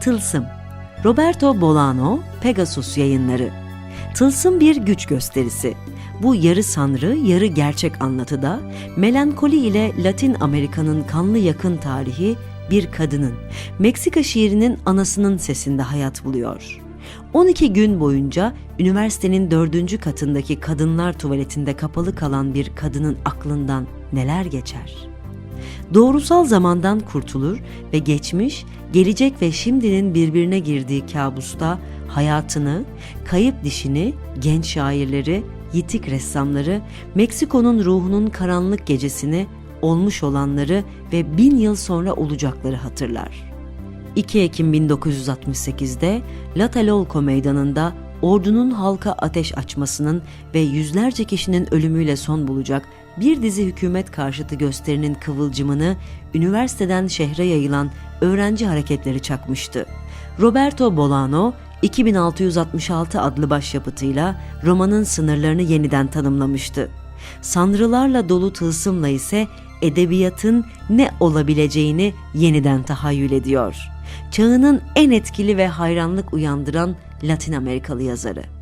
Tılsım Roberto Bolano, Pegasus yayınları. Tılsım bir güç gösterisi. Bu yarı sanrı, yarı gerçek anlatıda melankoli ile Latin Amerika'nın kanlı yakın tarihi bir kadının, Meksika şiirinin anasının sesinde hayat buluyor. 12 gün boyunca üniversitenin dördüncü katındaki kadınlar tuvaletinde kapalı kalan bir kadının aklından neler geçer? Doğrusal zamandan kurtulur ve geçmiş, gelecek ve şimdinin birbirine girdiği kabusta hayatını, kayıp dişini, genç şairleri, yitik ressamları, Meksiko'nun ruhunun karanlık gecesini, olmuş olanları ve bin yıl sonra olacakları hatırlar. 2 Ekim 1968'de Tlatelolco meydanında ordunun halka ateş açmasının ve yüzlerce kişinin ölümüyle son bulacak bir dizi hükümet karşıtı gösterinin kıvılcımını üniversiteden şehre yayılan öğrenci hareketleri çakmıştı. Roberto Bolano 2666 adlı başyapıtıyla romanın sınırlarını yeniden tanımlamıştı. Sanrılarla dolu tılsımla ise edebiyatın ne olabileceğini yeniden tahayyül ediyor. Çağının en etkili ve hayranlık uyandıran Latin Amerikalı yazarı.